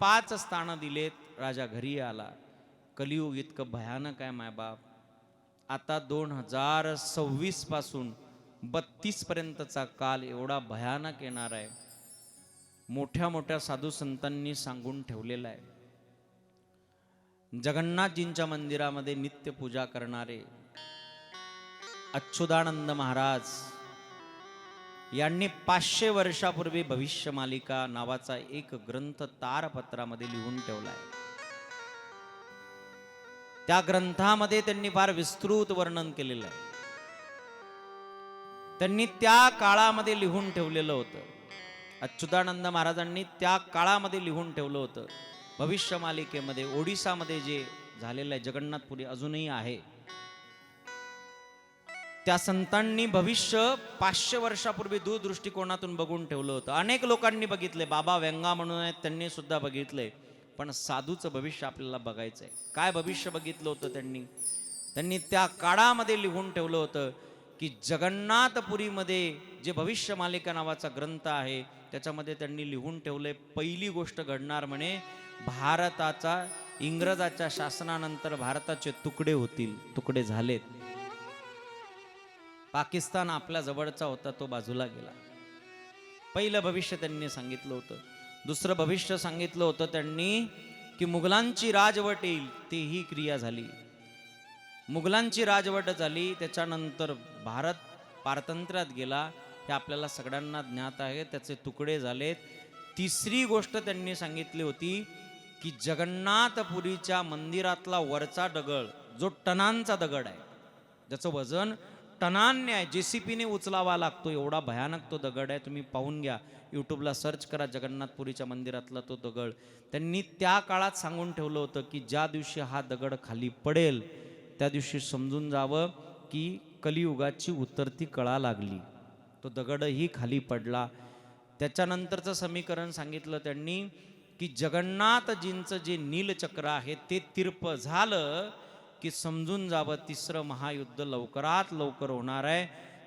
पाच स्थानं दिलेत राजा घरी आला. कलियुग इतकं भयानक आहे मायबाप आता दोन हजार सव्वीसपासून बत्तीस पर्यंतचा काल एवढा भयानक येणार आहे. मोठ्या मोठ्या साधू संतांनी सांगून ठेवलेला आहे. जगन्नाथजींच्या मंदिरामध्ये नित्य पूजा करणारे अच्युतानंद महाराज यांनी पाचशे वर्षापूर्वी भविष्य मालिका नावाचा एक ग्रंथ तारपत्रामध्ये लिहून ठेवलाय. त्या ग्रंथामध्ये त्यांनी फार विस्तृत वर्णन केलेलं आहे. त्यांनी त्या काळामध्ये लिहून ठेवलेलं होतं. अच्युतानंद महाराजांनी त्या काळामध्ये लिहून ठेवलं होतं. भविष्य मालिकेमध्ये ओडिसामध्ये जे झालेलं आहे जगन्नाथपुरी अजूनही आहे. त्या संतांनी भविष्य पाचशे वर्षापूर्वी दूरदृष्टिकोनातून बघून ठेवलं होतं. अनेक लोकांनी बघितले बाबा व्यंगा म्हणून आहेत त्यांनी सुद्धा बघितले. पण साधूचं भविष्य आपल्याला बघायचं आहे काय भविष्य बघितलं होतं त्यांनी? त्यांनी त्या काळामध्ये लिहून ठेवलं होतं की जगन्नाथपुरीमध्ये जे भविष्य मालिका नावाचा ग्रंथ आहे त्याच्यामध्ये त्यांनी लिहून ठेवले पहिली गोष्ट घडणार म्हणे भारताचा इंग्रजाच्या शासनानंतर भारताचे तुकडे होतील तुकडे झालेत. पाकिस्तान आपल्या जवळचा होता तो बाजूला गेला. पहिलं भविष्य त्यांनी सांगितलं होतं. दुसरं भविष्य सांगितलं होतं त्यांनी की मुघलांची राजवट येईल तीही क्रिया झाली. मुघलांची राजवट झाली त्याच्यानंतर भारत पारतंत्र्यात गेला. हे आपल्याला सगळ्यांना ज्ञात आहे त्याचे तुकडे झालेत. तिसरी गोष्ट त्यांनी सांगितली होती की जगन्नाथपुरीच्या मंदिरातला वरचा दगड जो टनांचा दगड आहे ज्याचं वजन टनान्य आहे जे सी पीने उचलावा लागतो एवढा भयानक तो दगड आहे तुम्ही पाहून घ्या. यूट्यूबला सर्च करा जगन्नाथपुरीच्या मंदिरातला तो दगड. त्यांनी त्या काळात सांगून ठेवलं होतं की ज्या दिवशी हा दगड खाली पडेल त्या दिवशी समजून जावं की कलियुगाची उतरती कळा लागली. तो दगडही खाली पडला. त्याच्यानंतरचं समीकरण सांगितलं त्यांनी की जगन्नाथजींचं जे नीलचक्र आहे ते तिरप झालं की समजून जावं तिसरं महायुद्ध लवकरात लवकर होणार आहे.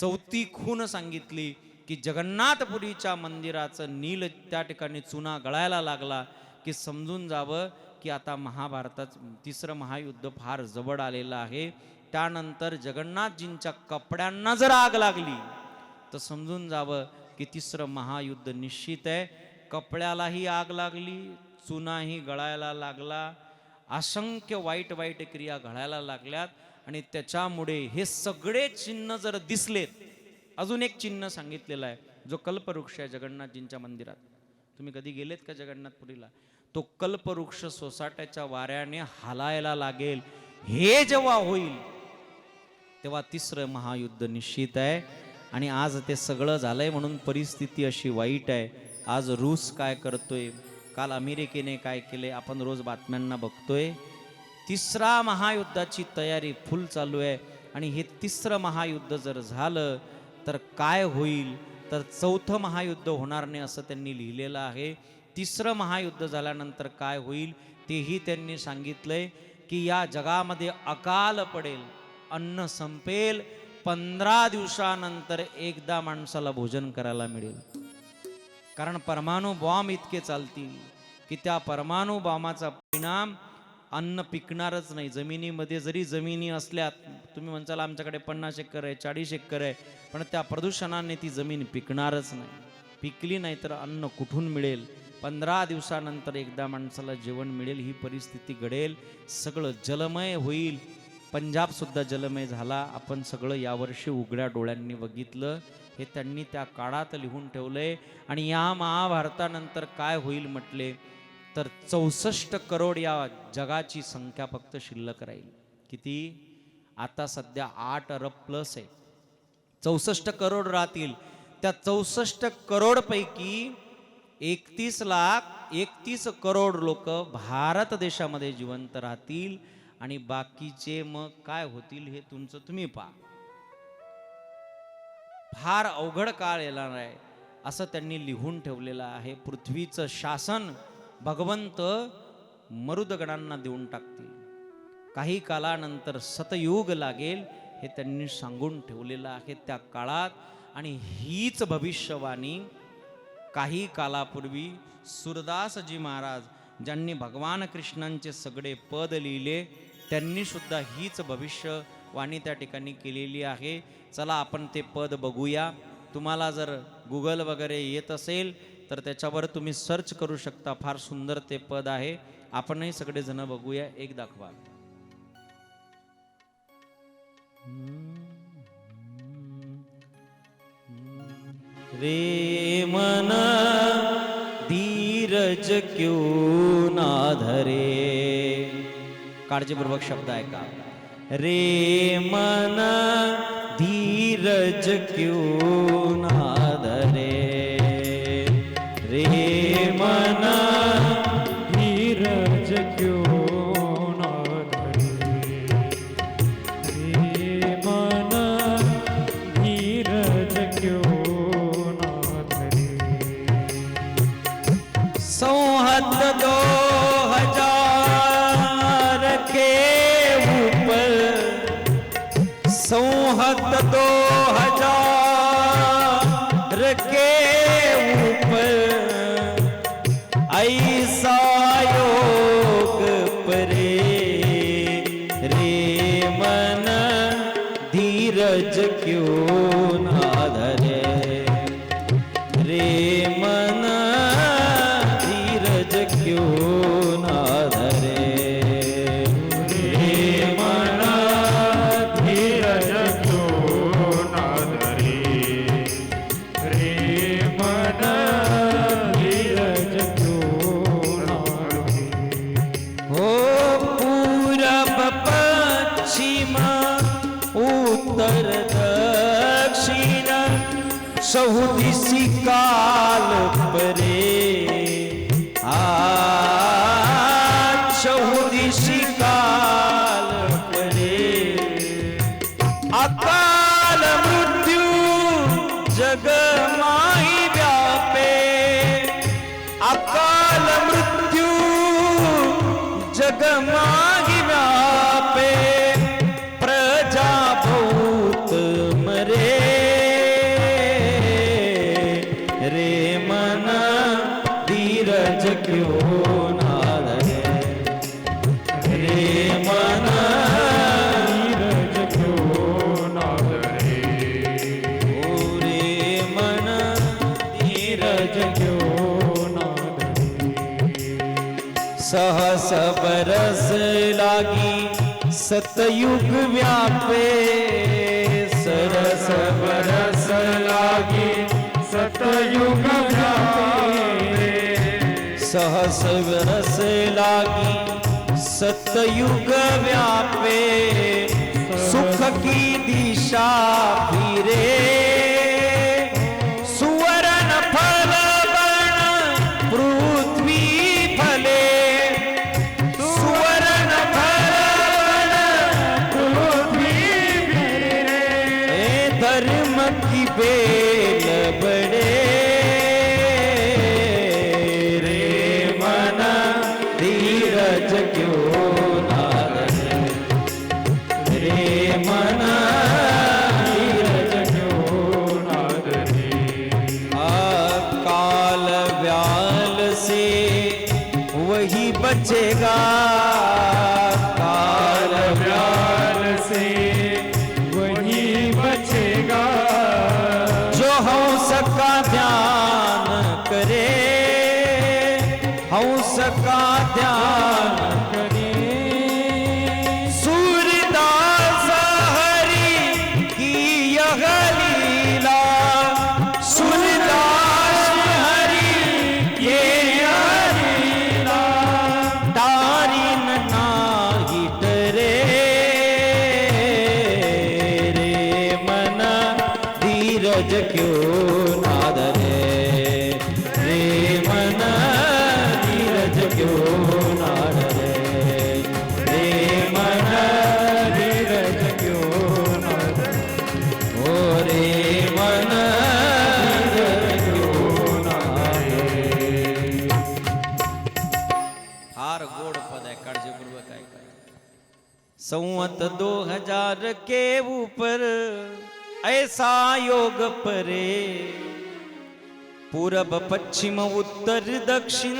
चौथी खून सांगितली की जगन्नाथपुरीच्या मंदिराचं नील त्या ठिकाणी चुना गळायला लागला की समजून जावं की आता महाभारतात तिसरं महायुद्ध फार जवळ आलेलं आहे. त्यानंतर जगन्नाथजींच्या कपड्यांना जर आग लागली तर समजून जावं की तिसरं महायुद्ध निश्चित आहे. कपड्यालाही आग लागली चुनाही गळायला लागला असंख्य वाईट वाईट क्रिया घडायला लागल्यात आणि त्याच्यामुळे हे सगळे चिन्ह जर दिसलेत अजून एक चिन्ह सांगितलेलं आहे जो कल्पवृक्ष आहे जगन्नाथजींच्या मंदिरात. तुम्ही कधी गेलेत का जगन्नाथपुरीला? तो कल्पवृक्ष सोसाट्याच्या वाऱ्याने हालायला लागेल. हे जेव्हा होईल तेव्हा तिसरं महायुद्ध निश्चित आहे. आणि आज ते सगळं झालंय म्हणून परिस्थिती अशी वाईट आहे. आज रूस काय करतोय? काल अमेरिकेने काय केले? आपण रोज बातम्यांना बघतोय तिसरा महायुद्धाची तयारी फुल चालू आहे. आणि हे तिसरं महायुद्ध जर झालं तर काय होईल? तर चौथं महायुद्ध होणार नाही असं त्यांनी लिहिलेलं आहे. तिसरं महायुद्ध झाल्यानंतर काय होईल? तेही त्यांनी सांगितलंय की या जगामध्ये अकाल पडेल अन्न संपेल पंधरा दिवसानंतर एकदा माणसाला भोजन करायला मिळेल. कारण परमाणू बॉम्ब इतके चालतील की त्या परमाणू बॉम्बाचा परिणाम अन्न पिकणारच नाही. जमिनीमध्ये जरी जमिनी असल्यात तुम्ही म्हणताल आमच्याकडे पन्नास एकर आहे चाळीस एकर आहे पण त्या प्रदूषणाने ती जमीन पिकणारच नाही. पिकली नाही तर अन्न कुठून मिळेल? पंधरा दिवसानंतर एकदा माणसाला जेवण मिळेल ही परिस्थिती घडेल. सगळं जलमय होईल. पंजाब सुद्धा जलमय झाला. आपण सगळं यावर्षी उघड्या डोळ्यांनी बघितलं. हे त्यांनी त्या काळात लिहून ठेवलंय. आणि या महाभारतानंतर काय होईल म्हटले तर चौसष्ट करोड या जगाची संख्या फक्त शिल्लक राहील. किती? आता सध्या आठ अरब प्लस आहे. चौसष्ट करोड राहतील. त्या चौसष्ट करोड पैकी एकतीस लाख एकतीस करोड लोक भारत देशामध्ये जिवंत राहतील. आणि बाकीचे मग काय होतील हे तुमचं तुम्ही पहा. फार अवघड काळ येणार आहे असं त्यांनी लिहून ठेवलेलं आहे. पृथ्वीचं शासन भगवंत मरुदगणांना देऊन टाकतील. काही कालानंतर सतयुग लागेल हे त्यांनी सांगून ठेवलेलं आहे त्या काळात. आणि हीच भविष्यवाणी काही कालापूर्वी सुरदासजी महाराज ज्यांनी भगवान कृष्णांचे सगळे पद लिहिले त्यांनी सुद्धा हीच भविष्यवाणी त्या ठिकाणी केलेली आहे. चला आपण ते पद बघूया. तुम्हाला जर गुगल वगैरे येत असेल तर त्याच्यावर तुम्ही सर्च करू शकता. फार सुंदर ते पद आहे. आपणही सगळेजण बघूया. एक दाखवा. रे मन धीरज क्यू ना धरे? काळजीपूर्वक शब्द ऐका. रे मन धीरज क्यों ना સંહત દો હજાર घेऊन आले रे मन नीरज घेऊन आले ओ रे सहस बरस लागी सतयुग व्यापे। सतयुग व्यापे सुख की दिशा फिरे। से वही बचेगा। सौत दो हज़ार के ऊपर ऐसा योग परे। पूरब, पश्चिम, उत्तर, दक्षिण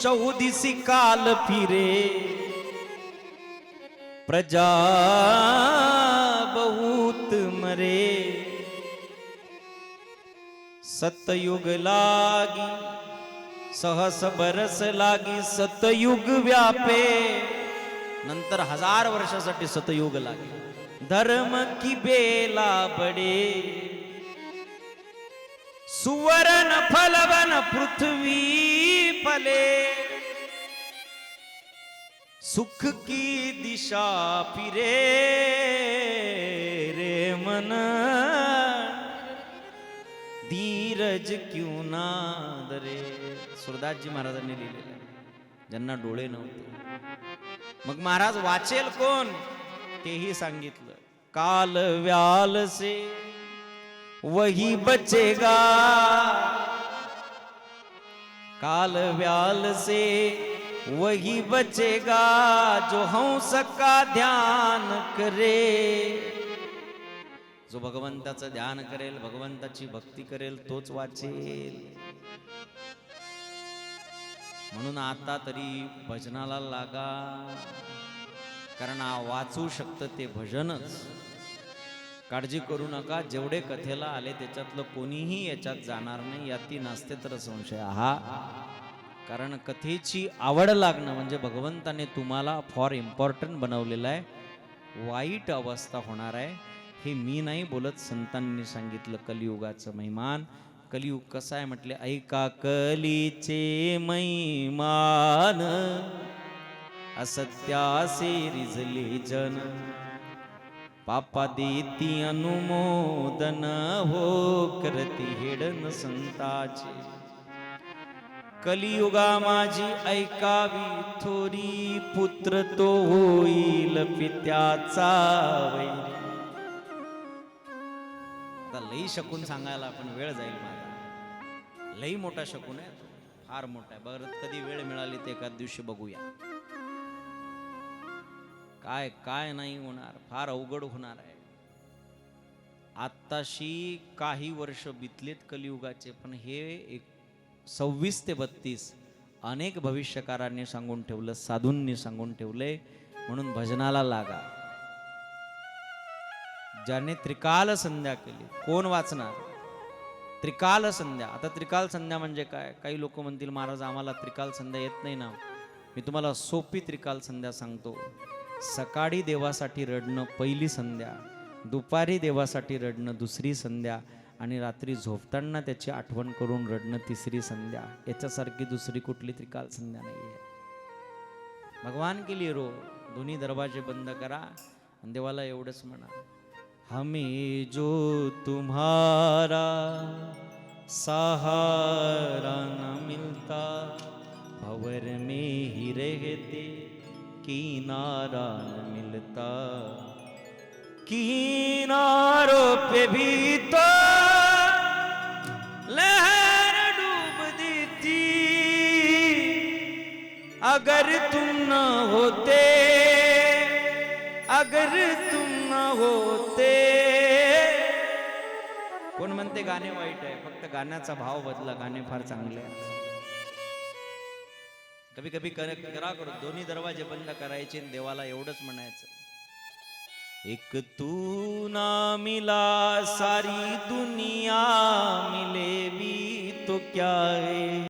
चौदिसी काल फिरे। प्रजा बहुत मरे। सतयुग लागी, सहस बरस लागी, सतयुग व्यापे। नंतर हजार वर्षासाठी सतयुग लागेल. धर्म की बेला बडे सुवर्ण फलवन पृथ्वी फले. सुख की दिशा फिरे रे मन. धीरज क्यों ना दरे सुरदासजी महाराजांनी लिहिलेलं ज्यांना डोळे नव्हते. मग महाराज वाचेल कोण? तेही सांगितलं. काल व्याल से वही बचेगा. काल व्याल से वही बचेगा जो हंस का ध्यान करे. जो भगवंताचं ध्यान करेल भगवंताची भक्ती करेल तोच वाचेल. म्हणून आता तरी भजनाला लागा. कारण वाचू शकतं ते भजनच. काळजी करू नका जेवढे कथेला आले त्याच्यातलं कोणीही याच्यात जाणार नाही याती नास्ते तर संशय हा कारण कथेची आवड लागणं म्हणजे भगवंताने तुम्हाला फॉर इम्पॉर्टंट बनवलेलं आहे. वाईट अवस्था होणार आहे. हे मी नाही बोलत संतांनी सांगितलं कलियुगाचं महिमान. कलियुग कसा आहे म्हटले? ऐका कलीचे मैमान. असत्यासे रिजले जन. पापा देती अनुमोदन. हो करती हेडन संताचे. कलियुगा माझी ऐकावी थोरी पुत्र तो होईल पित्याचा वैरी. लई शकून सांगायला पण वेळ जाईल माझा. लई मोठा शकून आहे तो. फार मोठा आहे. बरं कधी वेळ मिळाली ते एखाद दिवशी बघूया. काय काय नाही होणार. फार अवघड होणार आहे. आत्ताशी काही वर्ष बितलेत कलियुगाचे पण हे एक सव्वीस ते बत्तीस अनेक भविष्यकारांनी सांगून ठेवलं साधूंनी सांगून ठेवले म्हणून भजनाला लागा. ज्याने त्रिकाल संध्या केली. कोण वाचणार? त्रिकाल संध्या. आता त्रिकाल संध्या म्हणजे काय? काही लोक म्हणतील महाराज आम्हाला त्रिकाल संध्या येत नाही ना. मी तुम्हाला सोपी त्रिकाल संध्या सांगतो. सकाळी देवासाठी रडणं पहिली संध्या दुपारी देवासाठी रडणं दुसरी संध्या आणि रात्री झोपताना त्याची आठवण करून रडणं तिसरी संध्या. याच्यासारखी दुसरी कुठली त्रिकाल संध्या नाही आहे भगवान केली रो. दोन्ही दरवाजे बंद करा देवाला एवढंच म्हणा. हमें जो तुम्हारा सहारा न मिलता भवर में ही रहते किनारा न मिलता। किनारों पे भी तो लहर डूब देती। अगर तुम न होते अगर तुम होते. कोण म्हणते गाणे वाईट आहे? फक्त गाण्याचा भाव बदला गाणे फार चांगले कभी कभी कर- करा करो. दोन्ही दरवाजे बंद करायचे आणि देवाला एवढंच म्हणायचं. एक तू ना मिला सारी दुनिया मिले भी तो क्या है?